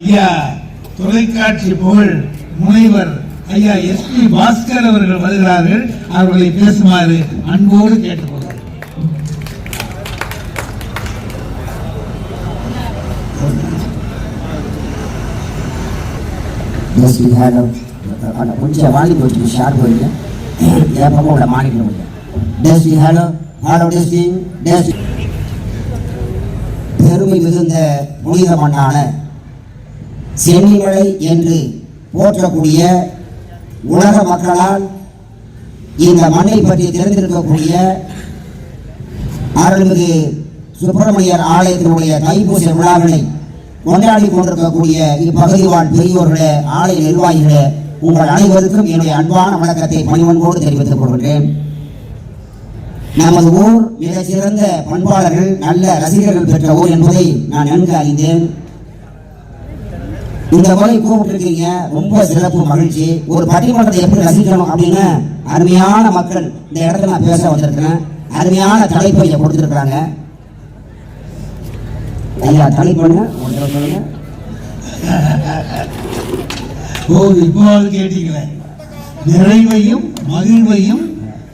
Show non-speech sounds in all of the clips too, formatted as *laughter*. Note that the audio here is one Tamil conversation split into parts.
ஐயா தொலைக்காட்சி புகழ் முனைவர் ஐயா எஸ் பி பாஸ்கர் அவர்கள் வருகிறார்கள். அவர்களை பேசுமாறு அன்போடு கேட்டுக்கொள்கிறேன். Yes, we had a, a, கொஞ்சம் வாங்கி போச்சு ஷார்ட் போயிங்க ஏப்பமா உள்ள ஹலோ ஹலோ டெஸ்டிங் டெஸ்டி பெருமை மிகுந்த புனித மண்ணான சென்னிமலை என்று போற்றக்கூடிய உலக மக்களால் இந்த மண்ணை பற்றி தெரிந்திருக்கக்கூடிய அருள்மிகு சுப்பிரமணியர் ஆலயத்தினுடைய தைப்பூச விழாவினை கொண்டாடி கொண்டிருக்கக்கூடிய இப்பகுதி வாழ் பெரியோர்களே ஆலய நிர்வாகிகளே உங்கள் அனைவருக்கும் என்னுடைய அன்பான வணக்கத்தை பணிவன்போடு தெரிவித்துக் கொள்கின்றேன். நமது ஊர் மிக சிறந்த பண்பாளர்கள் நல்ல ரசிகர்கள் பெற்ற ஊர் என்பதை நான் நன்கு அறிந்தேன். இந்த முறை கூப்பிட்டுருக்கீங்க. ரொம்ப சிறப்பு மகிழ்ச்சி. ஒரு பட்டிமன்றத்தை எப்படி ரசிக்கணும் அப்படின்னு அருமையான மக்கள் இந்த இடத்துல நான் பேச வந்திருக்கிறேன். அருமையான தலைப்பை இங்க கொடுத்துருக்காங்க ஐயா தடவை சொல்லுங்க. ஓ இப்போது கேட்டீங்களே. நிறைவையும் மகிழ்வையும்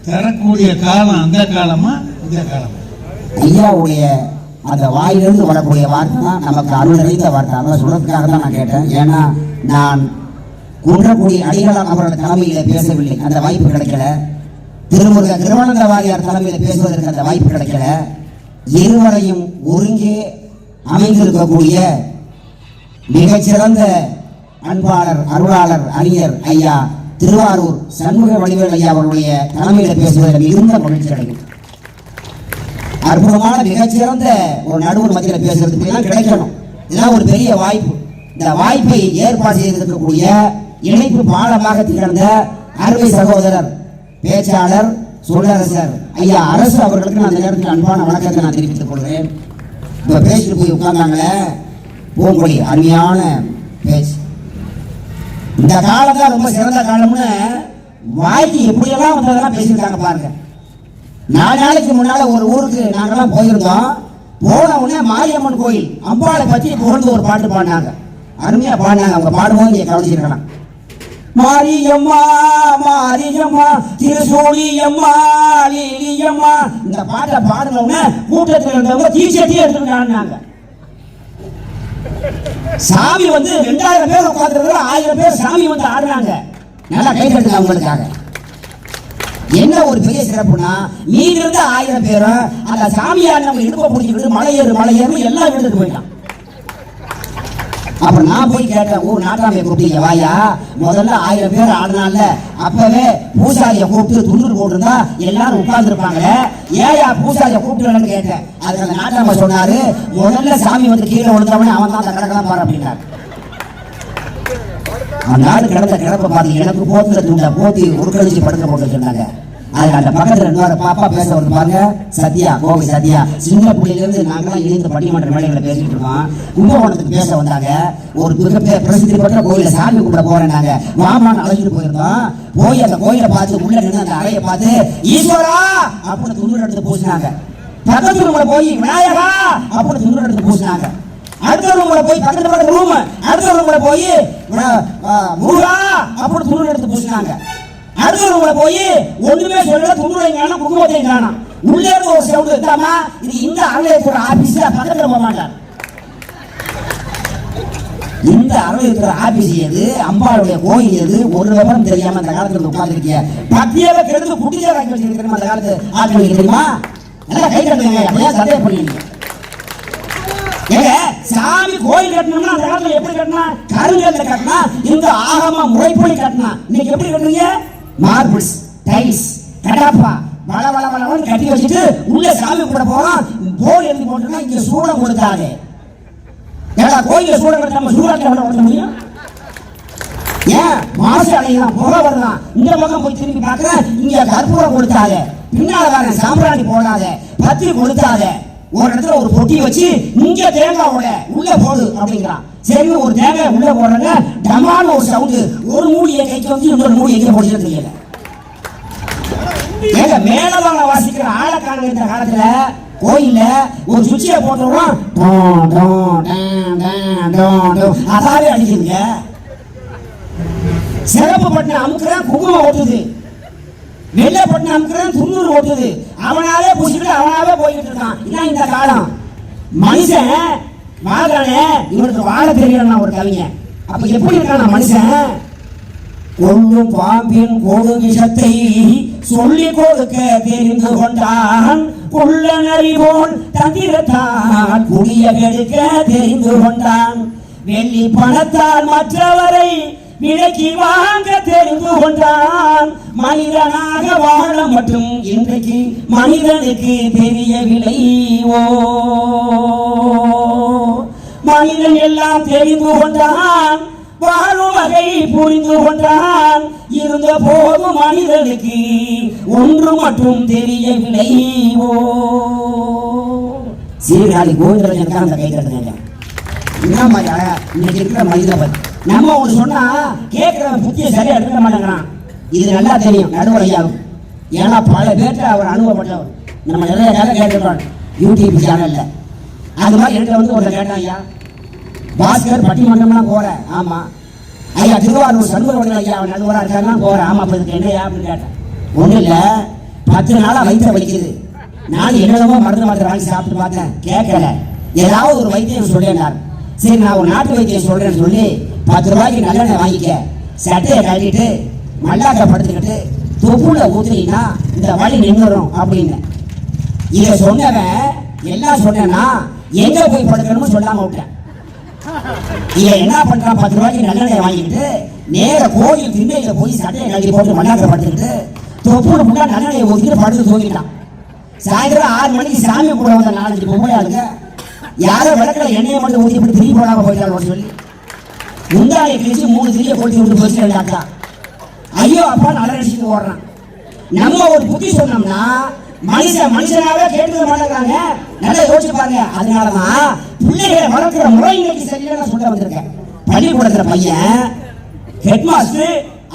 தரக்கூடிய காலம் அந்த காலமா இந்த காலமா? ஐயாவுடைய அந்த வாயிலிருந்து வரக்கூடிய வார்த்தை தான் நமக்கு அருள் நிறைந்த வார்த்தை. அதை சொல்றதுக்காக தான் நான் கேட்டேன். ஏன்னா நான் குன்றக்குடி அடிகளால் அவரோட தலைமையில பேசவில்லை. அந்த வாய்ப்பு கிடைக்கல. திருமுருக திருவானந்த வாரியார் தலைமையில பேசுவதற்கு அந்த வாய்ப்பு கிடைக்கல. இருவரையும் ஒருங்கே அமைந்திருக்கக்கூடிய மிகச்சிறந்த அன்பாளர் அருளாளர் அறிஞர் ஐயா திருவாரூர் சண்முக வடிவேல் ஐயா அவர்களுடைய தலைமையில பேசுவதில் மிகுந்த மகிழ்ச்சி கிடைக்கும் அற்புதமான மிகச்சிறந்த ஒரு நடுவர் மத்தியில் பேசுறதுக்கு கிடைக்கணும். இதெல்லாம் ஒரு பெரிய வாய்ப்பு. இந்த வாய்ப்பை ஏற்பாடு செய்திருக்கக்கூடிய இணைப்பு பாலமாக திகழ்ந்த அருமை சகோதரர் பேச்சாளர் சொல்லரசர் ஐயா அரசு அவர்களுக்கு நான் அந்த நேரத்தில் அன்பான வணக்கத்தை நான் தெரிவித்துக் கொள்கிறேன். இப்போ பேசிட்டு போய் உட்கார்ந்தாங்களே பூங்கொடி அருமையான பேச்சு. இந்த காலம் தான் ரொம்ப சிறந்த காலம்னு வாய்க்கு எப்படியெல்லாம் வந்ததெல்லாம் பேசியிருக்காங்க பாருங்க. நாலு நாளைக்கு முன்னால ஒரு ஊருக்கு நாங்கெல்லாம் போயிருந்தோம். போன உடனே மாரியம்மன் கோயில் அம்பாளை பத்தி புகழ்ந்து ஒரு பாட்டு பாடினாங்க. அருமையா பாடினாங்க. அவங்க பாடும்போது நீங்க கவனிச்சிருக்கலாம். மாரியம்மா மாரியம்மா திருசூலியம்மா லீலியம்மா. இந்த பாட்டை பாடின உடனே கூட்டத்தில் இருந்தவங்க தீச்சட்டியே எடுத்துக்கிட்டாங்க சாமி வந்து ரெண்டாயிரம் பேர் உட்காந்துருக்கிற ஆயிரம் பேர் சாமி வந்து ஆடுறாங்க. நல்லா கை கட்டுங்க அவங்களுக்காக. என்ன ஒரு பெரிய சிறப்புனா மீதி இருந்த ஆயிரம் பேரும் அந்த சாமியார் நம்ம இடுப்ப பிடிச்சிக்கிட்டு மலையேறு மலையேறு எல்லாம் எடுத்துட்டு போயிட்டான். அப்புறம் நான் போய் கேட்டேன் ஊர் நாட்டாமையை கூப்பிட்டீங்க வாயா? முதல்ல ஆயிரம் பேர் ஆடினால அப்பவே பூசாரியை கூப்பிட்டு துண்டு போட்டிருந்தா எல்லாரும் உட்கார்ந்துருப்பாங்க ஏயா பூசாரியை கூப்பிட்டு கேட்டேன். அதுக்கு அந்த நாட்டாமை சொன்னாரு முதல்ல சாமி வந்து கீழே விழுந்தவனே அவன் தான் அந்த கணக்கெல்லாம் பாரு அப்படின்னாரு. அந்த ஆள் கிடந்த கிடப்ப பார்த்து எனக்கு போத்துல துண்டை போத்தி உருக்கடிச்சு படுக்க போட்டு சொன்னாங்க அதுல அந்த பக்கத்துல இன்னொரு பாப்பா பேச வந்து பாருங்க. சத்யா கோபி சத்யா. சின்ன பிள்ளையில இருந்து நாங்களாம் இணைந்து பட்டிமன்ற மேடைகளை பேசிட்டு இருக்கோம். கும்பகோணத்துக்கு பேச வந்தாங்க. ஒரு மிகப்பெரிய பிரசித்தி பெற்ற கோயில சாமி கும்பிட போறேன் நாங்க. மாமான்னு அழைச்சிட்டு போயிருந்தோம். போய் அந்த கோயிலை பார்த்து உள்ள நின்று அந்த அறையை பார்த்து ஈஸ்வரா! அப்படின்னு துண்டு எடுத்து பூசினாங்க. பக்கத்துல போய் விநாயகா! அப்படின்னு துண்டு எடுத்து பூசினாங்க. அடுத்த ரூம்ல போய் பக்கத்துல பக்கத்து ரூம் அடுத்த ரூம்ல போய் முருகா அப்படி துணி எடுத்து பூசினாங்க. அடுத்த ரூம்ல போய் ஒண்ணுமே சொல்லல துணுடையும் காணும் காணும். உள்ளே இருந்து ஒரு சவுண்ட் இருந்தாமா இது இந்த ஆலயத்தோட ஆபீஸ் பக்கத்துல போக மாட்டார். இந்த அறை இருக்கிற ஆபீஸ் எது? அம்பாளுடைய கோயில் எது? ஒரு விவரம் தெரியாம அந்த காலத்துல உட்கார்ந்துருக்கீங்க பத்தியால கெடுத்து குட்டியா வாங்கி அந்த காலத்து ஆட்கள் தெரியுமா? நல்லா கை கட்டுங்க அப்படியே சந்தேக பண்ணீங்க ஏங்க சாமி கோயில் கட்டணும்னா அந்த காலத்துல எப்படி கட்டினா? கருங்கல்ல கட்டினா இந்த ஆகம முறைப்படி கட்டினா. இன்னைக்கு எப்படி கட்டுறீங்க? Marbles tiles Cuddapah. வள வள வளவன் கட்டி வச்சுட்டு உள்ள சாமி கூட போறோம். போல் எழுதி போட்டுனா இங்க சூடம் கொடுத்தாரு ஏடா கோயில சூடம் கொடுத்து நம்ம சூடாட்டம் கொடுக்க முடியும்? ஏன்? மாசு அடையலாம் புகை வரலாம் இந்த பக்கம் போய் திரும்பி பார்க்கறேன் இங்க கற்பூரம் கொடுத்தாரு பின்னால வரேன் சாம்பிராணி போடாத. பத்திரி கொடுத்தாத ஒரு இடத்துல ஒரு பொட்டி வச்சு இங்க தேங்காவோட உள்ள போடு அப்படிங்கிறான். சரி ஒரு தேங்காய் உள்ள போடுறாங்க. டமான ஒரு சவுண்டு. ஒரு மூடியை கைக்கு வந்து இன்னொரு மூடி எங்கே போடுறது தெரியல. ஏங்க மேலவாங்க வாசிக்கிற ஆளக்கான இருக்கிற காலத்துல. கோயில்ல ஒரு சுவிட்சிய போட்டுறோம் அதாவே அடிக்குதுங்க. சிறப்பு பட்டினம் அமுக்குறேன் குங்குமம் ஓட்டுது. வெள்ளை பட்டினம் அமுக்குறேன் துண்ணூறு ஓட்டுது. அவனாவே பூசிட்டு அவனாவே போய்கிட்டு இருக்கான் இதான் இந்த காலம். மனுஷன் வாழ்றானே இவனுக்கு வாழ தெரியலன்னா ஒரு கவிங்க அப்ப எப்படி இருக்கான் மனுஷன்? கொள்ளும் பாம்பின் கொடு விஷத்தை சொல்லி கொடுக்க தெரிந்து கொண்டான். உள்ள நறிவோன் தந்திரத்தால் குடிய கெடுக்க தெரிந்து கொண்டான். வெள்ளி பணத்தால் மற்றவரை விலக்கி வாங்க தெரிந்து கொண்டான் மனிதனாக வாழ மட்டும் இன்றைக்கு மனிதனுக்கு தெரியவில்லை. ஓ. மனிதன் எல்லாம் தெரிந்து கொண்டான் வாழும் வகை புரிந்து கொண்டான் இருந்த போது மனிதனுக்கு ஒன்று மட்டும் தெரியவில்லை. ஓ. சீர்காழி கோவிந்தராஜன் அந்த கை என்ன மாதிரி இன்னைக்கு இருக்கிற மனிதவன் நம்ம ஒன்று சொன்னா கேட்கிறவன் புத்திய சரியா எடுக்க மாட்டேங்கிறான். இது நல்லா தெரியும் நடுவர் ஐயாவும் ஏன்னா பல பேர்ட்ட அவர் அனுபவப்பட்டவர். நம்ம நிறைய நேரம் கேட்டுக்கிறோம் யூடியூப் சேனல்ல அது மாதிரி என்கிட்ட வந்து ஒருத்தர் கேட்டான் ஐயா. பாஸ்கர் பட்டிமன்றம்லாம் போறேன் ஆமா. ஐயா திருவாரூர் சண்முகவர்கள் ஐயா அவன் நடுவராக இருக்காருன்னா போறேன் ஆமா அப்ப இதுக்கு என்னையா அப்படின்னு கேட்டேன். ஒன்றும் இல்லை பத்து நாளா வயிற்ற வலிக்குது. நான் என்னென்னமோ மருந்து மாத்திரை வாங்கி சாப்பிட்டு பார்த்தேன் கேட்கல. ஏதாவது ஒரு வைத்தியம் சொல்லியிருந்தார் சரி நான் ஒரு நாட்டு வைத்தியம் சொல்றேன்னு சொல்லி பத்து ரூபாய்க்கு நல்லெண்ணெய் வாங்கிக்க. சட்டையை கட்டிட்டு மல்லாக்க படுத்துக்கிட்டு தொப்புல ஊத்துனீங்கன்னா இந்த வழி நின்றுடும் அப்படின்னு. இதை சொன்னவன் எல்லாம் சொன்னேன்னா எங்க போய் படுக்கணும்னு சொல்லாம விட்டேன். இதை என்ன பண்றான்? பத்து ரூபாய்க்கு நல்லெண்ணெய் வாங்கிட்டு நேர கோயில் திண்ணையில போய் சட்டையை கழட்டி போட்டு மண்ணாக்க படுத்துக்கிட்டு தொப்புல முன்னா நல்லெண்ணெயை ஊத்திட்டு படுத்து தூங்கிட்டான். சாயந்தரம் ஆறு மணிக்கு சாமி கூட வந்த நாலஞ்சு பொம்பளை ஆளுங்க யாரோ விளக்குல எண்ணெயை மட்டும் ஊற்றி இப்படி திரும்பி போடாம போயிட்டாங்க சொல்லி முந்தானை கிழிச்சு மூணு திரிய போட்டி விட்டு போச்சு ரெண்டாக்கா ஐயோ அப்பா நல்ல அடிச்சுட்டு ஓடுறான். நம்ம ஒரு புத்தி சொன்னோம்னா மனுஷன் மனுஷனாவே கேட்டுக்க மாட்டேங்கிறாங்க. நல்லா யோசிச்சு பாருங்க. அதனாலதான் பிள்ளைகளை வளர்க்கிற முறை இன்னைக்கு சரியில்லை சொல்ல வந்திருக்கேன். பள்ளிக்கூடத்துல பையன் ஹெட் மாஸ்டர்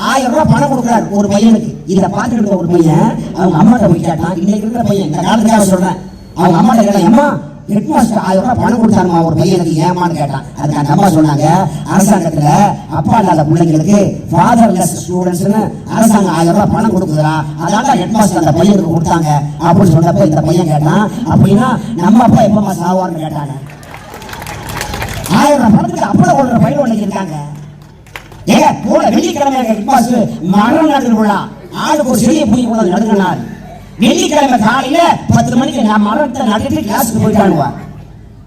ஆயிரம் ரூபாய் பணம் கொடுக்குறாரு ஒரு பையனுக்கு. இதை பார்த்துட்டு ஒரு பையன் அவங்க அம்மாட்ட போய் கேட்டான். இன்னைக்கு இருக்கிற பையன் இந்த காலத்துக்காக சொல்றேன். அவங்க அம்மாட்ட கேட்டான் அம்மா ஹெட்மாஸ்டர் ஆயிரம் ரூபாய் பணம் கொடுத்தாருமா ஒரு பையனுக்கு ஏமான்னு கேட்டான். அதுக்கு அந்த அம்மா சொன்னாங்க அரசாங்கத்துல அப்பா இல்லாத பிள்ளைங்களுக்கு ஃபாதர்லெஸ் ஸ்டூடெண்ட்ஸ்னு அரசாங்கம் ஆயிரம் ரூபாய் பணம் கொடுக்குதுரா அதான் ஹெட்மாஸ்டர் அந்த பையனுக்கு கொடுத்தாங்க. அப்படின்னு சொன்னப்ப இந்த பையன் கேட்டான் அப்படின்னா நம்ம அப்பா எப்பமா சாவார்னு கேட்டாங்க. ஆயிரம் ரூபாய் பணத்துக்கு அப்பளம் கொள்ற பையன் ஒண்ணு இருக்காங்க ஏன் போன வெள்ளிக்கிழமை ஹெட் மரணம் நடந்து நடுற விழா ஆளுக்கு ஒரு செடியை புயல் கொண்டு நடுங்கினார் வெள்ளிக்கிழமை காலையில பத்து மணிக்கு நான் மரத்தை நட்டுட்டு கிளாஸுக்கு போயிட்டானுவா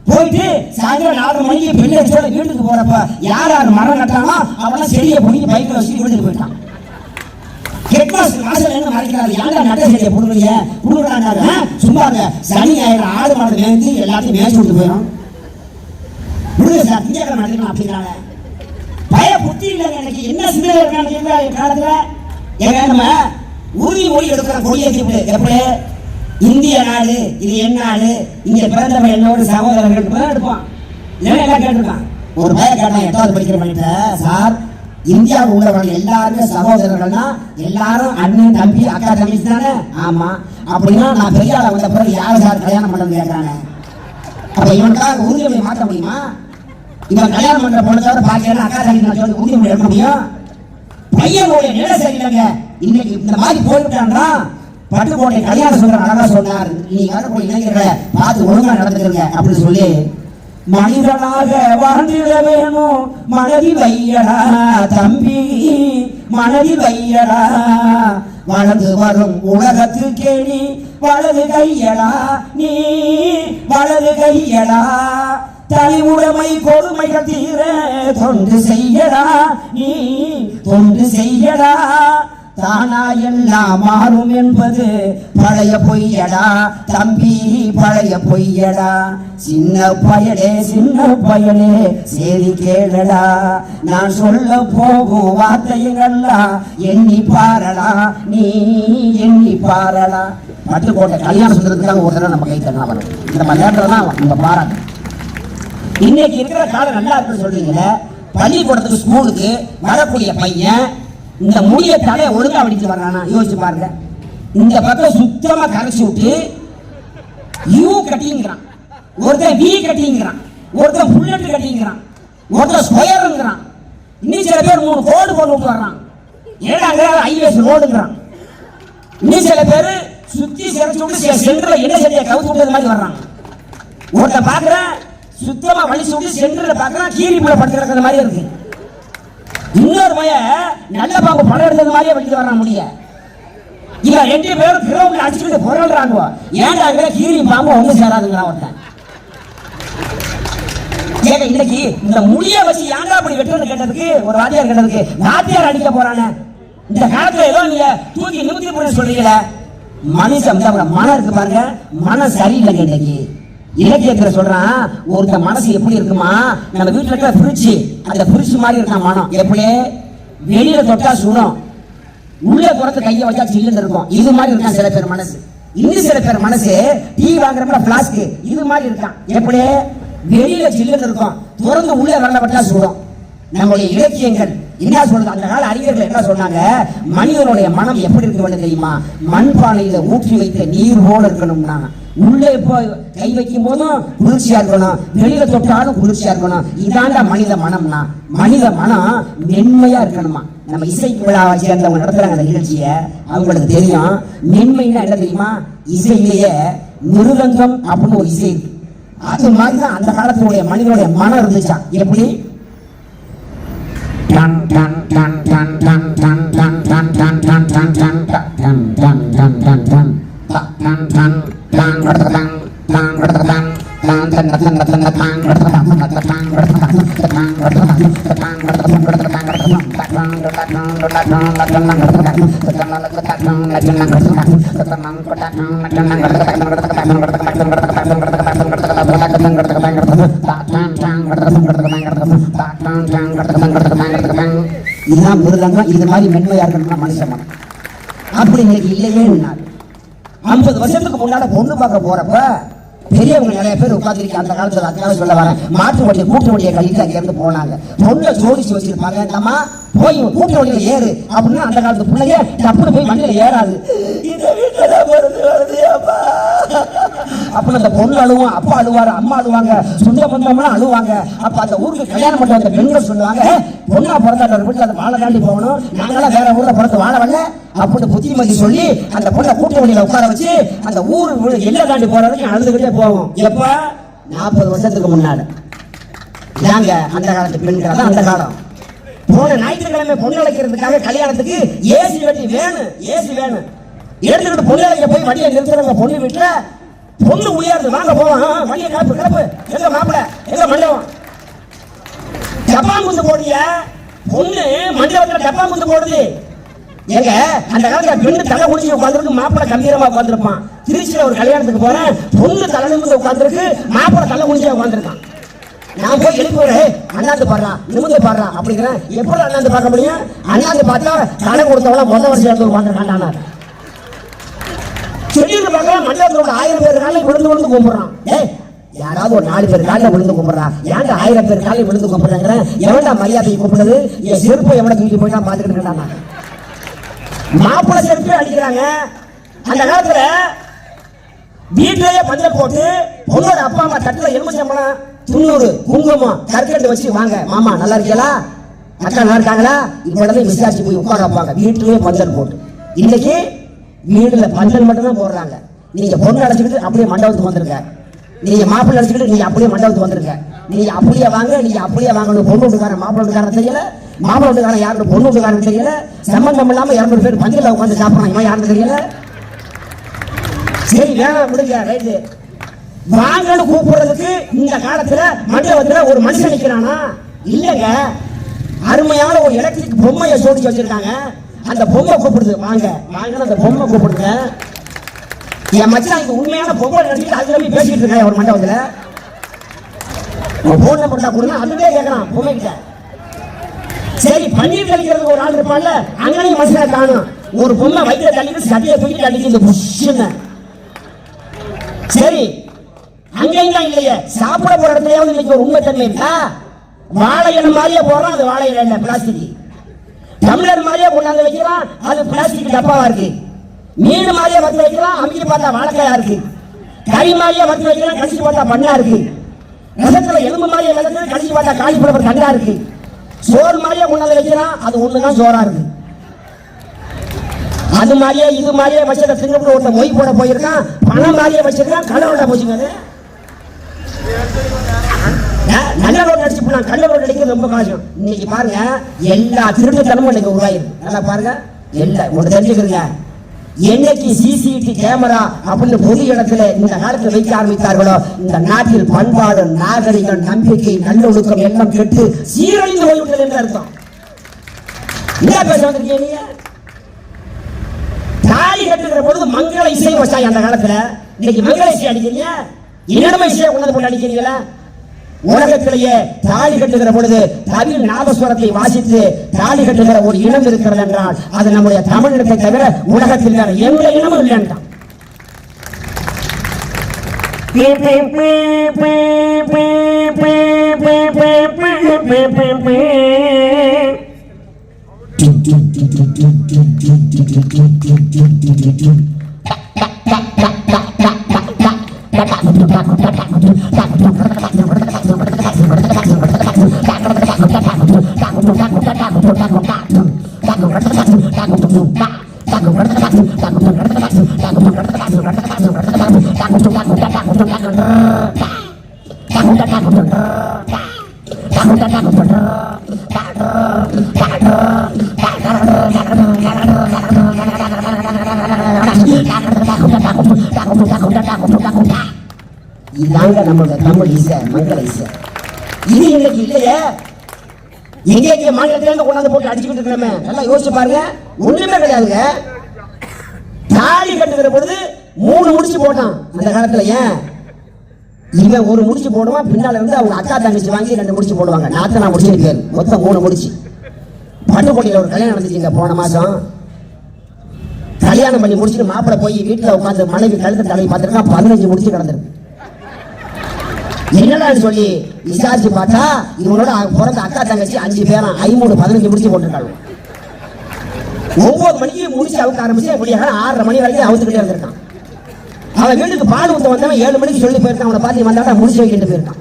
போயிட்டு சாயந்தரம் நாலு மணிக்கு பெண்ணு அடிச்சோட வீட்டுக்கு போறப்ப யார் யார் மரம் நட்டாங்களோ அவெல்லாம் செடியை பிடிங்கி பைக்கில் வச்சு வீட்டுக்கு போயிட்டான். ஹெட் மாஸ்டர் வாசல் என்ன மறைக்கிறாரு? யாரா நட்ட செடியை புடுங்குறீங்க புடுங்குறாங்க சும்மா சனி ஞாயிறு ஆடு மாடு மேய்ந்து எல்லாத்தையும் மேய்ச்சி விட்டு போயிடும். விடுங்க சார் திங்கக்கிழமை நடக்கணும் அப்படிங்கிறாங்க பய புத்தி இல்லைங்க எனக்கு. என்ன சிந்தனை இருக்கான்னு தெரியல இந்த காலத்துல? ஏங்க நம்ம உறுதிமொழி எடுக்கிற கொடியேற்றி எப்படி இந்திய நாடு இது என் நாடு இங்க பிறந்தவன் என்னோட சகோதரர்கள் எடுப்பான். என்ன கேட்டிருக்கான். ஒரு பையன் கேட்டான் எட்டாவது படிக்கிற பண்ணிட்ட சார் இந்தியா உள்ளவர்கள் எல்லாருமே சகோதரர்கள்னா எல்லாரும் அண்ணன் தம்பி அக்கா தம்பி தானே? ஆமா. அப்படின்னா நான் பெரிய ஆளா வந்த பிறகு யார் சார் கல்யாணம் பண்ணணும்னு கேட்கறாங்க அப்ப இவனுக்காக உறுதிமொழி மாற்ற முடியுமா? இவன் கல்யாணம் பண்ற பொண்ணு தவிர பாக்கி அக்கா தம்பி சொல்லி உறுதிமொழி எடுக்க முடியும். பையனுடைய நிலை சரியில்லைங்க. இன்னைக்கு இந்த மாதிரி போய்விட்டான்னா பட்டுக்கோட்டை கல்யாணம் சொல்ற அழகா சொன்னார். நீ வரக்கூடிய இளைஞர்களை பார்த்து ஒழுங்கா நடந்துருங்க அப்படின்னு சொல்லி மனிதனாக வாழ்ந்திட வேணும் மனதி வையடா தம்பி மனதி வையடா. வளர்ந்து வரும் உலகத்துக்கே நீ வலது கையடா நீ வலது கையடா. தலைமுடைமை கொடுமைகள் தீர தொண்டு செய்யடா நீ தொண்டு செய்யடா. தானா எல்லாம் மாறும் என்பது பழைய பொய்யடா. தம்பி பழைய பொய்யடா. சின்ன பயலே சின்ன பயலே சேதி கேளடா. நான் சொல்ல போகும் வார்த்தைகளெல்லாம் எண்ணி பாரடா நீ எண்ணி பாரடா பட்டுக்கோட்டை கல்யாணம் சுந்தரத்துக்காக ஒரு தடவை நம்ம கை தரலாம் வரும். இந்த மாதிரி நேரத்தில் தான் நம்ம பாராட்டு இன்னைக்கு இருக்கிற காலம் நல்லா இருக்குன்னு சொல்றீங்களே. பள்ளிக்கூடத்துக்கு ஸ்கூலுக்கு வரக்கூடிய பையன் இந்த முடிய தலையை ஒழுங்கா வடிச்சு வர்றானா யோசிச்சு பாருங்க. இந்த பக்கம் சுத்தமா கரைச்சி விட்டு யூ கட்டிங்கிறான். ஒருத்தன் வி கட்டிங்கிறான். ஒருத்தன் புல்லட் கட்டிங்கிறான். ஒருத்தன் ஸ்கொயருங்கிறான் இன்னும் சில பேர் மூணு கோடு போட்டு விட்டு வர்றான். ஏடாங்க ஐஎஸ் ரோடுங்கிறான் இன்னும் சில பேர் சுத்தி சிறச்சு விட்டு சென்டர்ல என்ன செடியை கவுத்து விட்டது மாதிரி வர்றாங்க ஒருத்தன் பாக்குறேன் சுத்தமா வலிச்சு விட்டு சென்டர்ல பாக்குறான் கீரி புள்ள படுத்து கிடக்கிற மாதிரி இருக்கு. இன்னொரு பைய நல்ல பாம்பு படம் எடுத்தது மாதிரியே வெளியே வர முடிய. இவன் ரெண்டு பேரும் கிரவுண்ட்ல அடிச்சுட்டு புரள்றாங்க ஏன்டா இருக்கிற கீரி பாம்பு ஒண்ணு சேராதுங்கிறான் ஒருத்தன்? ஏங்க இன்னைக்கு இந்த முடிய வச்சு ஏன்டா அப்படி வெட்டுறது கேட்டதுக்கு ஒரு வாத்தியார் கேட்டதுக்கு வாத்தியார் அடிக்க போறானே. இந்த காலத்துல ஏதோ நீங்க தூக்கி நிமித்தி போட சொல்றீங்களே. மனுஷன் இந்த மனம் இருக்கு பாருங்க மனம் சரியில்லைங்க இன்னைக்கு. இலக்கியத்துல சொல்றான் ஒருத்த மனசு எப்படி இருக்குமா? நம்ம வீட்டுல இருக்கிற பிரிட்ஜு அந்த பிரிட்ஜ் மாதிரி இருக்கான் மனம். எப்படி வெளியில தொட்டா சுடும். உள்ள புறத்து கையை வச்சா சில்லுன்னு இருக்கும். இது மாதிரி இருக்கான் சில பேர் மனசு. இன்னும் சில பேர் மனசு டீ வாங்குறப்ப பிளாஸ்க் இது மாதிரி இருக்கான். எப்படி வெளியில சில்லுன்னு இருக்கும். திறந்து உள்ள வரலப்பட்டா சுடும். நம்முடைய இலக்கியங்கள் என்ன சொல்றது அந்த கால அறிஞர்கள் என்ன சொன்னாங்க? மனிதனுடைய மனம் எப்படி இருக்க வேண்டும் தெரியுமா? மண்பானையில ஊற்றி வைத்த நீர் போல இருக்கணும்னாங்க உள்ளே போய் கை வைக்கும் போதும் குளிர்ச்சியா இருக்கணும் வெளியில தொட்டாலும் குளிர்ச்சியா இருக்கணும். இதாண்டா மனித மனம்னா. மனித மனம் மென்மையா இருக்கணுமா? நம்ம இசை விழாவை சேர்ந்தவங்க நடத்துறாங்க அந்த நிகழ்ச்சியை. அவங்களுக்கு தெரியும். மென்மைன்னா என்ன தெரியுமா? இசையிலேயே மிருதங்கம் அப்படின்னு ஒரு இசை அது மாதிரிதான் அந்த காலத்தினுடைய மனிதனுடைய மனம் இருந்துச்சான் எப்படி? tak இதுதான் மிருதங்கம் இது மாதிரி மென்மையா இருக்கணும் மனுஷன் அப்படி இன்னைக்கு இல்லையே ஐம்பது வருஷத்துக்கு முன்னால பொண்ணு பார்க்க போறப்ப பெரியவங்க நிறைய பேர் உட்காந்துருக்கீங்க அந்த காலத்தில் அக்காவை சொல்ல வர மாற்று வண்டியை கூட்டு வண்டியை கழித்து அங்கேருந்து போனாங்க. பொண்ணை ஜோடிச்சு வச்சிருப்பாங்க. நம்ம போய் கூட்டு வண்டியில் ஏறு. அப்படின்னா அந்த காலத்து பிள்ளைய டப்புனு போய் வண்டியில் ஏறாது. இந்த வீட்டில் வருது வருது அப்பா அப்போ அந்த பொண்ணு அழுவும் அப்பா அழுவாரு அம்மா அழுவாங்க சொந்த பந்தம்லாம் அழுவாங்க. அப்போ அந்த ஊருக்கு கல்யாணம் பண்ண அந்த பெண்கள் சொல்லுவாங்க பொண்ணா பிறந்தாட்ட ஒரு வீட்டில் அந்த வாழை தாண்டி போகணும். நாங்களாம் வேற ஊரில் பிறந்து வாழ வரல. அப்படின்னு புத்திமதி சொல்லி அந்த பொண்ணை கூட்டு வழியில் உட்கார வச்சு அந்த ஊர் எல்லை தாண்டி போற வரைக்கும் அழுதுகிட்டே போவோம். எப்போ? நாற்பது வருஷத்துக்கு முன்னாடி நாங்க அந்த காலத்து பெண்கள் தான் அந்த காலம். போன ஞாயிற்றுக்கிழமை பொண்ணு அழைக்கிறதுக்காக கல்யாணத்துக்கு ஏசி வண்டி வேணும் ஏசி வேணும் எடுத்துக்கிட்டு பொண்ணு அழைக்க போய் வண்டியை நிறுத்துறாங்க பொண்ணு வீட்டுல. பொண்ணு உயர்ந்து வாங்க போவோம் ஆ, வண்டியை கிளப்பு கிளப்பு. எங்க மாப்பிள? எங்க மண்டபம்? டப்பாங்குந்து போடிய பொண்ணு மண்டபத்துல டப்பாங்குந்து போடுது. எங்க அந்த காலத்துல பெண்ணு தலை குடிச்சு உட்காந்துருக்கு மாப்பிள கம்பீரமா உட்காந்துருப்பான் திருச்சியில ஒரு கல்யாணத்துக்கு போறேன். பொண்ணு தலை நிமிந்து உட்காந்துருக்கு மாப்பிள தலை குடிச்சு உட்காந்துருக்கான் நான் போய் எழுப்பி விடுறேன். அண்ணாந்து பாடுறான் நிமிந்து பாடுறான் அப்படிங்கிறேன். எப்படி அண்ணாந்து பார்க்க முடியும்? அண்ணாந்து பார்த்தா தலை கொடுத்தவள முதல் வருஷம் எடுத்து உட்காந்துருக்கான் நான் திடீர்னு பார்க்கலாம் மண்டபத்தில் ஆயிரம் பேர் காலையில் விழுந்து விழுந்து கும்பிட்றான். ஏய் யாராவது ஒரு நாலு பேர் காலையில் விழுந்து கும்பிட்றா. ஏன்டா ஆயிரம் பேர் காலையில் விழுந்து கும்பிட்றாங்கிற? எவன்டா மரியாதை கூப்பிடுறது? என் செருப்பை எவனை தூக்கி போய் நான் பார்த்துக்கிட்டு இருக்கேன் நான். மாப்பிள்ளை செருப்பே அடிக்கிறாங்க. அந்த காலத்துல வீட்டிலேயே பந்தல் போட்டு பொண்ணோட அப்பா அம்மா தட்டுல சம்பளம் துண்ணூறு குங்குமம் கற்கண்டு வச்சு வாங்க. மாமா நல்லா இருக்கீங்களா? அக்கா நல்லா இருக்காங்களா? இவ்வளவு விசாரிச்சு போய் உட்கார வைப்பாங்க. வீட்டிலேயே பந்தல் போட்டு. இன்னைக்கு வீடுல பந்தல் மட்டும்தான் போடுறாங்க. நீங்க பொண்ணு அழைச்சிக்கிட்டு அப்படியே மண்டபத்துக்கு வந்துருங்க. நீங்க மாப்பிள்ளை அழைச்சிக்கிட்டு நீங்க அப்படியே மண்டபத்துக்கு வந்துருங்க. நீங்க அப்படியே வாங்க நீங்க அப்படியே வாங்கணும் பொண்ணு வீட்டுக்காரன் மாப்பிள்ளை வீட்டுக்காரன் தெரியல. மாப்பிள்ளை வீட்டுக்காரன் யாருன்னு பொண்ணு வீட்டுக்காரன் தெரியல. சம்பந்தம் இல்லாம இரநூறு பேர் பந்தல்ல உட்காந்து சாப்பிடறான். இவன் யாருன்னு தெரியல. சரி வேணாம் விடுங்க ரைட்டு. வாங்கன்னு கூப்பிடுறதுக்கு இந்த காலத்துல மண்டபத்துல ஒரு மனுஷன் நிக்கிறானா? இல்லங்க. அருமையான ஒரு எலக்ட்ரிக் பொம்மையை சோதிச்சு வச்சிருக்காங்க. அந்த பொம்மை கூப்பிடுது. வாங்க. வாங்கன்னு அந்த பொம்மை கூப்பிடுங்க. என் மச்சான் இங்க உண்மையான பொம்மை நினைச்சிட்டு அது நம்பி பேசிட்டு இருக்கேன் ஒரு மண்டபத்துல. போன் நம்பர் தான் கொடுங்க. அதுவே கேட்கறான் பொம்மை கிட்ட சரி பன்னீர் கழிக்கிறதுக்கு ஒரு ஆள் இருப்பான்ல அங்கனையும் மனுஷனை காணும். ஒரு பொம்மை வயிற்றுல தள்ளிட்டு சட்டையை தூக்கிட்டு அடிச்சு இந்த புஷ்ஷுன்னு. சரி அங்கேயும் தான் இல்லையே. சாப்பிட போற இடத்துலயாவது இன்னைக்கு ஒரு உண்மைத்தன்மை இருக்கா? வாழை இடம் மாதிரியே போறோம் அது வாழை இடம் இல்ல பிளாஸ்டிக் டம்ளர் மாதிரியே கொண்டாந்து வைக்கிறான் அது பிளாஸ்டிக் டப்பாவா இருக்கு. மீன் மாதிரியே வந்து வைக்கிறான் அமுக்கி பார்த்தா வாழைக்காயா இருக்கு. கறி மாதிரியே வந்து வைக்கிறேன் கடிச்சு பார்த்தா பண்ணா இருக்கு. ரசத்துல எலும்பு மாதிரியே விளக்கு கடிச்சு பார்த்தா காலிஃபிளவர் தண்டா இருக்கு. சோறு மாதிரியே கொண்டாந்து வைக்கிறான் அது ஒண்ணுதான் சோறா இருக்கு. அது மாதிரியே இது மாதிரியே வச்சிருக்க சிங்கப்பூர் ஒருத்த மொய் போட போயிருக்கான். பணம் மாதிரியே வச்சிருக்கான். கலவரோட போச்சுங்க நல்ல ரோடு அடிச்சு போனா கள்ள ரோடு அடிக்கிறது ரொம்ப கஷ்டம் இன்னைக்கு பாருங்க எல்லா திருட்டுத்தனமும் இன்னைக்கு உருவாயிருக்கு. நல்லா பாருங்க. எல்லா ஒன்று தெரிஞ்சுக்கிறீங்க? என்னைக்கு சிசிடி கேமரா அப்படின்னு பொது இடத்துல இந்த காலத்தில் வைக்க ஆரம்பித்தார்களோ இந்த நாட்டில் பண்பாடு நாகரிகம் நம்பிக்கை நல்லொழுக்கம் எல்லாம் கெட்டு சீரழிந்து போய்விட்டது என்று அர்த்தம். என்ன பேச வந்திருக்கீங்க நீங்க? தாலி கட்டுகிற பொழுது மங்கள இசை வச்சாங்க அந்த காலத்துல. இன்னைக்கு மங்கள இசை அடிக்கிறீங்க. என்னடம இசையை கொண்டு போட்டு அடிக்கிறீங்களா? உலகத்திலேயே தாலி கட்டுகிற பொழுது தமிழ் நாதஸ்வரத்தை வாசித்து தாலி கட்டுகிற ஒரு இனம் இருக்கிறது என்றால் அது நம்முடைய தமிழகத்தை தவிர உலகத்தில் வேற எந்த இனமும் இல்லைன்றான் *laughs* அவங்க நம்மளோட தமிழ் இசை மங்கள இசை. இது இன்னைக்கு இல்லையே. எங்க எங்க மாநிலத்திலேருந்து கொண்டாந்து போட்டு அடிச்சுக்கிட்டு இருக்கிறோமே. நல்லா யோசிச்சு பாருங்க. ஒண்ணுமே கிடையாதுங்க. தாலி கட்டுகிற பொழுது மூணு முடிச்சு போட்டான் அந்த காலத்துல ஏன்? இவன் ஒரு முடிச்சு போடுவான் பின்னால இருந்து அவங்க அக்கா தங்கச்சி வாங்கி ரெண்டு முடிச்சு போடுவாங்க. நாத்தனா முடிச்சு பேர் மொத்தம் மூணு முடிச்சு. பட்டுக்கோட்டையில் ஒரு கல்யாணம் நடந்துச்சுங்க போன மாசம். கல்யாணம் பண்ணி முடிச்சுட்டு மாப்பிள்ளை போய் வீட்டுல உட்காந்து மனைவி கழுத்து தலையை பார்த்துருக்கா பதினஞ்சு முடிச்சு கிடந்திருக்கு. என்னடா சொல்லி? விசாரிச்சு பார்த்தா இவங்களோட பிறந்த அக்கா தங்கச்சி அஞ்சு பேரும் ஐமூணு பதினஞ்சு முடிச்சு போட்டிருக்காங்க. ஒவ்வொரு மணிக்கு முடிச்சு அவுக்க ஆரம்பிச்சு அப்படியாக ஆறரை மணி வரைக்கும் அவுத்துக்கிட்டே இருந்திருக்கான். அவன் வீட்டுக்கு பால் ஊத்த வந்தவன் ஏழு மணிக்கு சொல்லி போயிருக்கான் அவனை பார்த்து வந்தாடா முடிச்சு வைக்கிட்டு போயிருக்கான்.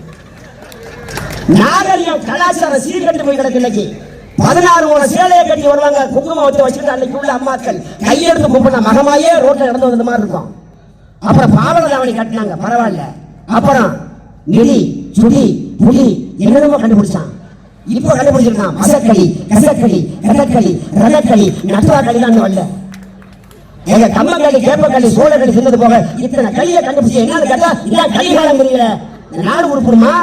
நாகரிகம் கலாச்சாரம் சீர்கட்டு போய் கிடக்கு இன்னைக்கு. பதினாறு மூணு சேலையை கட்டி வருவாங்க குங்குமம் வச்சு வச்சுட்டு அன்னைக்கு உள்ள அம்மாக்கள். கையெடுத்து கும்பிட மகமாயே ரோட்டில் நடந்து வந்த மாதிரி இருக்கும். அப்புறம் பாவன தாவணி கட்டினாங்க பரவாயில்ல. அப்புறம் மிடி சுடி புலி என்னென்னமோ கண்டுபிடிச்சான். இப்போ கண்டுபிடிச்சிருக்கான். மசக்களி கசக்களி கதக்களி ரகக்களி நட்டுவா களி தான் வரல எங்க கம்மக்களி கேப்பக்களி சோழக்களி சொன்னது போக இத்தனை களியை கண்டுபிடிச்சு என்னன்னு கேட்டா இல்ல கலிகாலம் தெரியல? இந்த நாடு உருப்படுமா?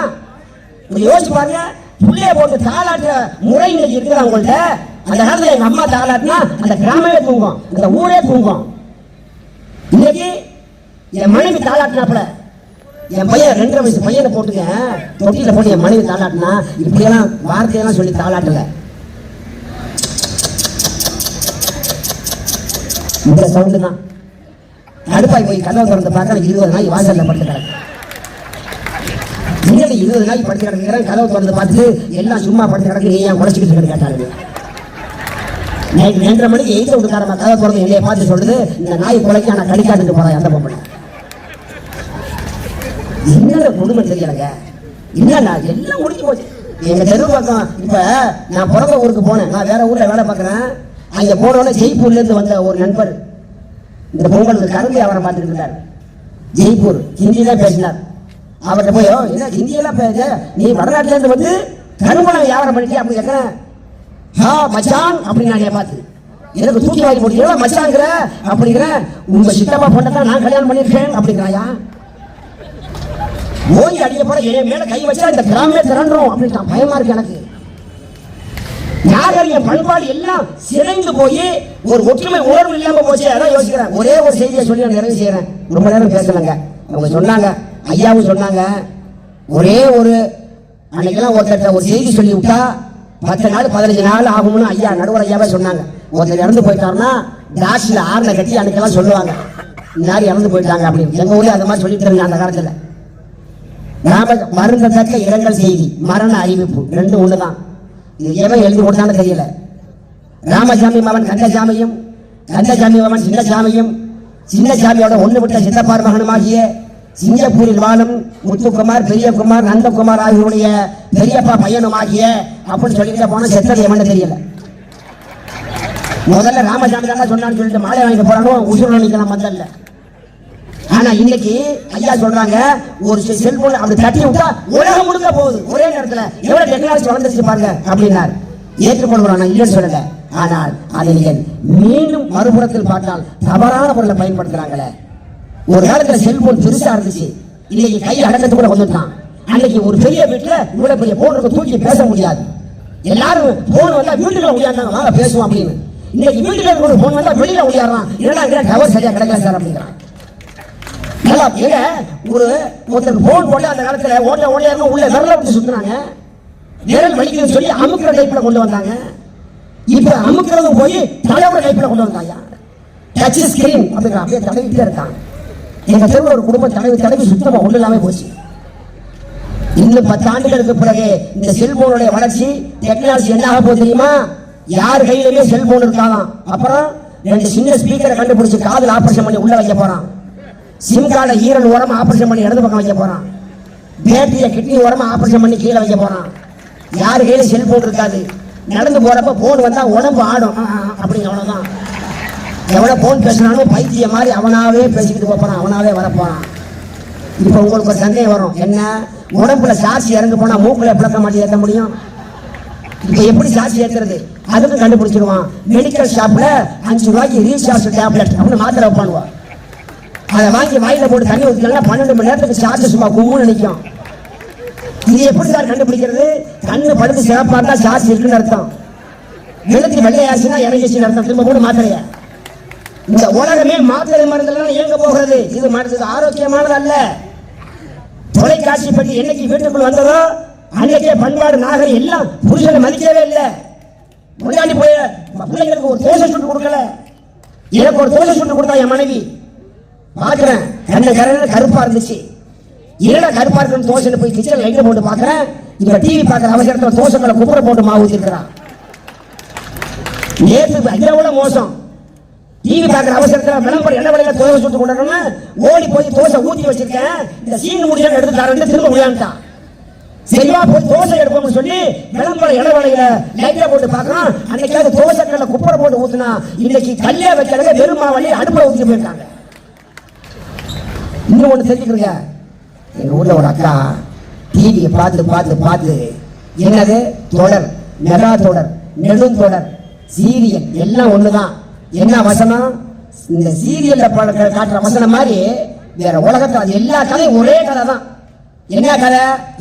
கொஞ்சம் யோசிச்சு பாருங்க. புள்ளைய போட்டு தாளாட்டுற முறை இன்னைக்கு இருக்குது அவங்கள்ட்ட அந்த காலத்துல எங்க அம்மா தாளாட்டினா அந்த கிராமமே தூங்கும். அந்த ஊரே தூங்கும். இன்னைக்கு என் மனைவி தாளாட்டினாப்புல என் பையன் ரெண்டரை வயசு பையனை போட்டுங்க. தொட்டியில போட்டு என் மனைவி தாளாட்டினா இப்படியெல்லாம் வார்த்தையெல்லாம் சொல்லி தாளாட்டல இந்த சவுண்டு தான். அடுப்பாய் போய் கதவை திறந்து பார்த்தா இருபது நாய் வாசல்ல படுத்து கிடக்கு. இருபது நாய் படுத்து கிடக்குறேன் கதவை திறந்து பார்த்து எல்லாம் சும்மா படுத்து கிடக்கு நீ ஏன் குறைச்சிக்கிட்டு கேட்டாரு கேட்டாங்க நைட் ரெண்டரை மணிக்கு எய்த்த விட்டுக்காரமா கதவை திறந்து என்னைய பார்த்து சொல்லுது இந்த நாய் குலைக்கு ஆனால் கடிக்காட்டுக்கு போகிறேன் அந்த பொம்பளை. என்னோட குடும்பம் தெரியலங்க இல்லண்ணா எல்லாம் முடிஞ்சு போச்சு. எங்க தெரு பக்கம் இப்ப நான் பிறந்த ஊருக்கு போனேன். நான் வேற ஊர்ல வேலை பார்க்குறேன். அங்க போனோட ஜெய்ப்பூர்ல இருந்து வந்த ஒரு நண்பர் இந்த பொங்கல் கரும்பு வியாபாரம் பார்த்துட்டு இருந்தார். ஜெய்ப்பூர் ஹிந்தி தான் பேசினார். அவர்கிட்ட போய் என்ன ஹிந்தியெல்லாம் பேச? நீ வடநாட்டுல இருந்து வந்து கருமணம் வியாபாரம் பண்ணிட்டு அப்படி கேட்கிறேன் ஹா மச்சான் அப்படின்னு நான் பார்த்து எனக்கு தூக்கி வாங்கி போட்டு மச்சாங்கிற அப்படிங்கிற உங்க சித்தப்பா பொண்ணை நான் கல்யாணம் பண்ணியிருக்கேன் அப்படிங்கிறாயா? ஓங்கி அடிக்க போற என் மேல கை வச்சா இந்த கிராமமே திரண்டுறோம் அப்படின்னு பயமா இருக்கு எனக்கு. நாகரிக பண்பாடு எல்லாம் சிதைந்து போய் ஒரு ஒற்றுமை உணர்வு இல்லாம போச்சு அதான் யோசிக்கிறேன். ஒரே ஒரு செய்தியை சொல்லி நான் நிறைவு செய்யறேன் ரொம்ப நேரம் பேசலங்க. அவங்க சொன்னாங்க ஐயாவும் சொன்னாங்க. ஒரே ஒரு அன்னைக்கெல்லாம் ஒருத்தர் ஒரு செய்தி சொல்லி விட்டா பத்து நாள் பதினஞ்சு நாள் ஆகும்னு ஐயா நடுவர் ஐயாவே சொன்னாங்க. ஒருத்தர் இறந்து போயிட்டாருன்னா டாக்டர்ல ஆறுல கட்டி அன்னைக்கெல்லாம் சொல்லுவாங்க. இந்த மாதிரி இறந்து போயிட்டாங்க அப்படின்னு. எங்க ஊர்ல அந்த மாதிரி சொல்லிட்டு இருந்தாங்க அந்த காலத்தில். நாம மருந்தத்தக்க இரங்கல் செய்தி மரண அறிவிப்பு ரெண்டும் ஒண்ணுதான். இது எவன் எழுதி கொடுத்தாலும் தெரியல. ராமசாமி மகன் கந்தசாமியும் கந்தசாமி மகன் சின்னசாமியும் சின்னசாமியோட ஒண்ணு விட்ட சித்தப்பார் மகனுமாகிய சிங்கப்பூரில் வாழும் முத்துக்குமார் பெரியகுமார் நந்தகுமார் ஆகியோருடைய பெரியப்பா பையனும் ஆகிய அப்படின்னு சொல்லிட்டு போன செத்தது எவன்னு தெரியல. முதல்ல ராமசாமி தானே சொன்னான்னு சொல்லிட்டு மாலை வாங்கிட்டு போறானோ? உசுறு நிக்கலாம் முதல்ல ஆனா இன்னைக்கு ஐயா சொல்றாங்க ஒரு செல்போன் அப்படி தட்டி விட்டா உலகம் முழுக்க போகுது. ஒரே நேரத்துல எவ்வளவு டெக்னாலஜி வளர்ந்துச்சு பாருங்க அப்படின்னார். ஏற்றுக்கொள்கிறோம் நான் இல்லைன்னு சொல்லல. ஆனால் அதை நீங்கள் மீண்டும் மறுபுறத்தில் பார்த்தால் தவறான பொருளை பயன்படுத்துறாங்களே. ஒரு காலத்துல செல்போன் பெருசா இருந்துச்சு. இன்னைக்கு கை அடக்கத்து கூட வந்துட்டான். அன்னைக்கு ஒரு பெரிய வீட்டுல இவ்வளவு பெரிய போன் இருக்க தூக்கி பேச முடியாது. எல்லாரும் போன் வந்தா வீட்டுக்குள்ள முடியாதாங்க வாங்க பேசுவோம் அப்படின்னு. இன்னைக்கு வீட்டுல இருக்க ஒரு போன் வந்தா வெளியில முடியாடுறான் இல்லைன்னா டவர் சரியா கிடைக்கல சார் அப்படிங்கிறான். எல்லாம் ஏங்க ஒரு ஒருத்தர் போன் போட்டு அந்த காலத்துல ஓட்ட ஓடியாருன்னு உள்ள விரல விட்டு சுத்துனாங்க. விரல் வலிக்குதுன்னு சொல்லி அமுக்கிற டைப்ல கொண்டு வந்தாங்க. இப்ப அமுக்குறது போய் தலையோட டைப்ல கொண்டு வந்தாங்க. டச் ஸ்கிரீன் அப்படிங்கிற அப்படியே தடவிட்டே இருக்காங்க. எங்க தெருவில் ஒரு குடும்ப தடவி தடவி சுத்தமா ஒண்ணு இல்லாம போச்சு. இன்னும் பத்து ஆண்டுகளுக்கு பிறகு இந்த செல்போனுடைய வளர்ச்சி டெக்னாலஜி என்ன ஆக போகுது தெரியுமா? யார் கையிலுமே செல்போன் இருக்காதான். அப்புறம் ரெண்டு சின்ன ஸ்பீக்கரை கண்டுபிடிச்சு காதல் ஆபரேஷன் பண்ணி உள்ள வைக்க போறான். சிம் ஈரல் உரம் ஆபரேஷன் பண்ணி இடது பக்கம் வைக்க போறான். பேட்டரியை கிட்னி ஓரமா ஆபரேஷன் பண்ணி கீழே வைக்க போறான். யார் கையில செல்போன் இருக்காது. நடந்து போறப்ப போன் வந்தா உடம்பு ஆடும். ஆ, ஆ, அப்படிங்க அவ்வளவுதான். எவ்வளவு போன் பேசினாலும் பைத்திய மாதிரி அவனாவே பேசிக்கிட்டு போறான். அவனாவே வரப்போறான். இப்போ உங்களுக்கு ஒரு சந்தேகம் வரும். என்ன? உடம்புல சாட்சி இறந்து போனா மூக்குல பிளக்க மாட்டி ஏற்ற முடியும்? இப்போ எப்படி சாட்சி ஏற்றுறது அதுக்கும் கண்டுபிடிச்சிருவான் மெடிக்கல் ஷாப்ல அஞ்சு ரூபாய்க்கு ரீசார்ஜ் டேப்லெட் அப்படின்னு மாத்திரை பண்ணுவான் அதை வாங்கி வாயில போட்டு தண்ணி ஊற்றினா பன்னெண்டு மணி நேரத்துக்கு சார்ஜ் சும்மா கும்முன்னு நிற்கும் இது எப்படி சார் கண்டுபிடிக்கிறது? கண்ணு படுத்து சிறப்பாக இருந்தால் சார்ஜ் இருக்குன்னு அர்த்தம். எழுத்து வெள்ளையாச்சுன்னா இறங்கிச்சுன்னு அர்த்தம். திரும்ப கூட மாத்திரைய இந்த உலகமே மாத்திரை மருந்தெல்லாம் இயங்க போகிறது. இது மருந்து ஆரோக்கியமானது அல்ல. தொலைக்காட்சி பற்றி என்னைக்கு வீட்டுக்குள் வந்ததோ அன்னைக்கே பண்பாடு நாகரி எல்லாம் புருஷனை மதிக்கவே இல்லை. முன்னாடி போய் பிள்ளைங்களுக்கு ஒரு தோசை சுட்டு கொடுக்கல. எனக்கு ஒரு தோசை சுட்டு கொடுத்தா என் மனைவி பாக்குறேன் கண்ண கரன்னு கருப்பா இருந்துச்சு. என்னடா கருப்பா இருக்குன்னு தோசைன்னு போய் கிச்சன் லைட்ல போட்டு பாக்குறேன் இப்ப டிவி பாக்குற அவசரத்துல தோசைகளை குப்பரை போட்டு மாவு ஊற்றிருக்கிறான் நேற்று அதை விட மோசம். டிவி பாக்குற அவசரத்துல விளம்பரம் என்ன விலையில தோசை சுட்டு கொண்டாடணும்னு ஓடி போய் தோசை ஊத்தி வச்சிருக்கேன். இந்த சீன் முடிஞ்சா எடுத்து தரேன் திரும்ப விளையாண்டான். சரிவா போய் தோசை எடுப்போம்னு சொல்லி விளம்பரம் இளவலையில லைட்ல போட்டு பார்க்கறான். அன்னைக்காவது தோசை கடல குப்பரை போட்டு ஊத்துனா இன்னைக்கு கல்லே வைக்கிறத வெறும் மாவள்ளி அடுப்புல ஊத்திட்டு போயிருக்காங்க இன்னும் ஒன்று தெரிஞ்சுக்கிறீங்க எங்கள் ஊரில் ஒரு அக்கா டிவியை பார்த்து பார்த்து பார்த்து என்னது? தொடர் மெகா தொடர் நெடுந்தொடர் சீரியல் எல்லாம் ஒன்று தான் என்ன வசனம்? இந்த சீரியலில் காட்டுற வசனம் மாதிரி வேற உலகத்தில் அது எல்லா கதையும் ஒரே கதை தான் என்ன கதை?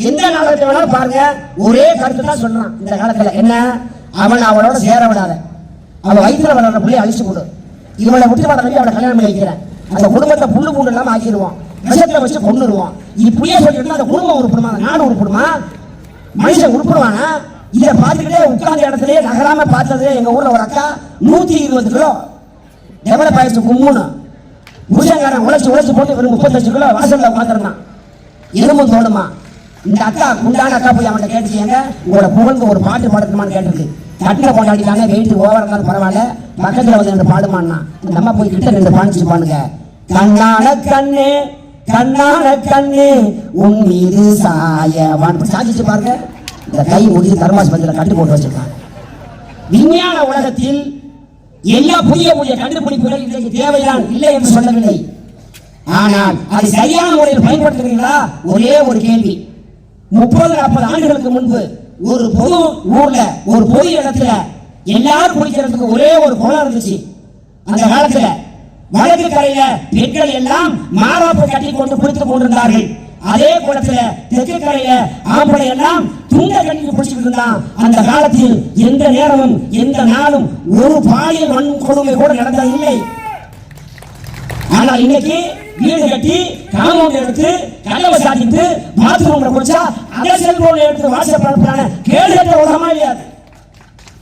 எந்த நாடகத்தை வேணாலும் பாருங்க. ஒரே கருத்து தான் சொல்றான். இந்த காலத்தில் என்ன? அவன் அவனோட சேர விடாத. அவன் வயிற்றுல வளர்ற பிள்ளைய அழிச்சு கொடு. இவனை விட்டு வர அவளை கல்யாணம் பண்ணி வைக்கிறேன். அந்த குடும்பத்தை புல்லு பூண்டு இல்லாம ஆக்கிடுவான். விஷத்தை வச்சு கொண்டுருவான் இப்படியே சொல்லிட்டு அந்த குடும்பம் உருப்படுமா அந்த நாடு உருப்படுமா மனுஷன் உருப்படுவானா? இதை பார்த்துக்கிட்டே உட்கார்ந்த இடத்துலயே நகராம பார்த்தது எங்க ஊர்ல ஒரு அக்கா நூத்தி இருபது கிலோ டெவலப் ஆயிடுச்சு கும்முன்னு. புருஷன்காரன் உழைச்சு உழைச்சு போட்டு வெறும் முப்பத்தஞ்சு கிலோ வாசல்ல உட்காந்துருந்தான் எலும்பும் தோணுமா இந்த அக்கா குண்டான அக்கா போய் அவன்கிட்ட கேட்டுச்சியாங்க உங்களோட புகழ்ந்து ஒரு பாட்டு பாடணுமான்னு கேட்டிருக்கு. கட்டில கொண்டாடிட்டாங்க வெயிட் ஓவர் இருந்தாலும் பரவாயில்ல. பக்கத்தில் வந்து ரெண்டு பாடுமான்னா இந்த போய் கிட்ட ரெண்டு பாடிச்சு பாடுங்க. கண்ணான கண்ணு கண்ணான கண்ணு உன் மீது சாயவான் சாதிச்சு பாருங்க. இந்த கை முடிஞ்சு தர்மாஸ்பத்திரியில கட்டு போட்டு வச்சிருக்காங்க. விஞ்ஞான உலகத்தில் எல்லா புதிய புதிய கண்டுபிடிப்புகள் இன்றைக்கு தேவைதான் இல்லை என்று சொல்லவில்லை. ஆனால் அது சரியான முறையில் பயன்படுத்துகிறீங்களா ஒரே ஒரு கேள்வி. முப்பது நாற்பது ஆண்டுகளுக்கு முன்பு ஒரு பொது ஊர்ல ஒரு பொது இடத்துல எல்லாரும் குளிக்கிறதுக்கு ஒரே ஒரு குளம் இருந்துச்சு. அந்த காலத்துல வடக்கு கரையில பெண்கள் எல்லாம் மாறாப்பு கட்டி கொண்டு குளித்துக் கொண்டிருந்தார்கள். அதே குளத்துல தெற்கு கரையில ஆம்பளை எல்லாம் துண்ட கட்டி பிடிச்சிட்டு இருந்தான். அந்த காலத்தில் எந்த நேரமும் எந்த நாளும் ஒரு பாலியல் வன்கொடுமை கூட நடந்ததில்லை. ஆனால் இன்னைக்கு வீடு கட்டி காம்பவுண்ட் எடுத்து கதவை சாத்திட்டு பாத்ரூம்ல குடிச்சா அதே செல்போன் எடுத்து வாட்ஸ்அப் அனுப்புறான கேடு கட்ட உலகமா இல்லையா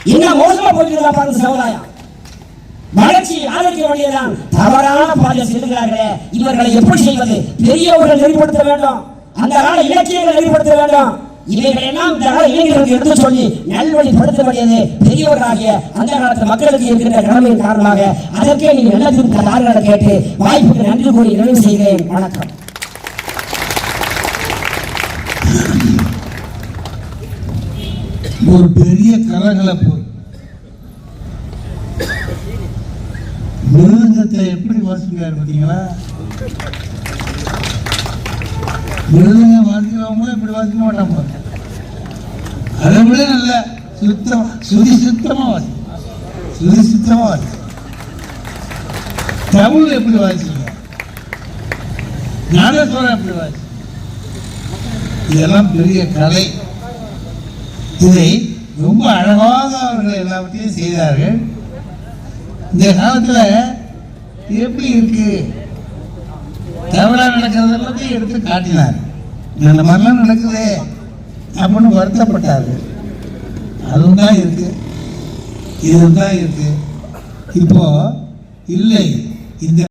இன்னும் என்ன மோசமா போயிட்டு பாருங்க சமுதாயம். வளர்ச்சி ஆதரிக்க வேண்டியதுதான் தவறான பாதையில் செல்கிறார்களே. இவர்களை எப்படி செய்வது? பெரியவர்கள் நெறிப்படுத்த வேண்டும். அந்த கால இலக்கியங்களை நெறிப்படுத்த வேண்டும். இவைகளெல்லாம் இளைஞர்களுக்கு எடுத்து சொல்லி நல்வழிப்படுத்த வேண்டியது பெரியவர்களாகிய அந்த காலத்து மக்களுக்கு இருக்கின்ற கடமையின் காரணமாக அதற்கே நீங்கள் நல்லதும் காரணங்களை கேட்டு வாய்ப்புக்கு நன்றி கூறி நிறைவு செய்கிறேன். வணக்கம். ஒரு பெரிய கரகலப்பு மிருதத்தை எப்படி வாசிக்கிறார் பார்த்தீங்களா? மிருதங்க வாசிக்கிறவங்களும் இப்படி வாசிக்க மாட்டாங்க. அதை விட நல்ல சுத்தம் சுதி சுத்தமா வாசி சுதி சுத்தமா வாசி தமிழ் எப்படி வாசிங்க ஞானேஸ்வரம் எப்படி வாசி இதெல்லாம் பெரிய கலை இதை ரொம்ப அழகாக அவர்கள் எல்லாவற்றையும் செய்தார்கள். இந்த காலத்தில் எப்படி இருக்குது தவறா நடக்கிறது எல்லாத்தையும் எடுத்து காட்டினார். இந்த மாதிரிலாம் நடக்குதே அப்படின்னு வருத்தப்பட்டார். அதுவும் தான் இருக்கு. இதுதான் தான் இருக்கு. இப்போ இல்லை. இந்த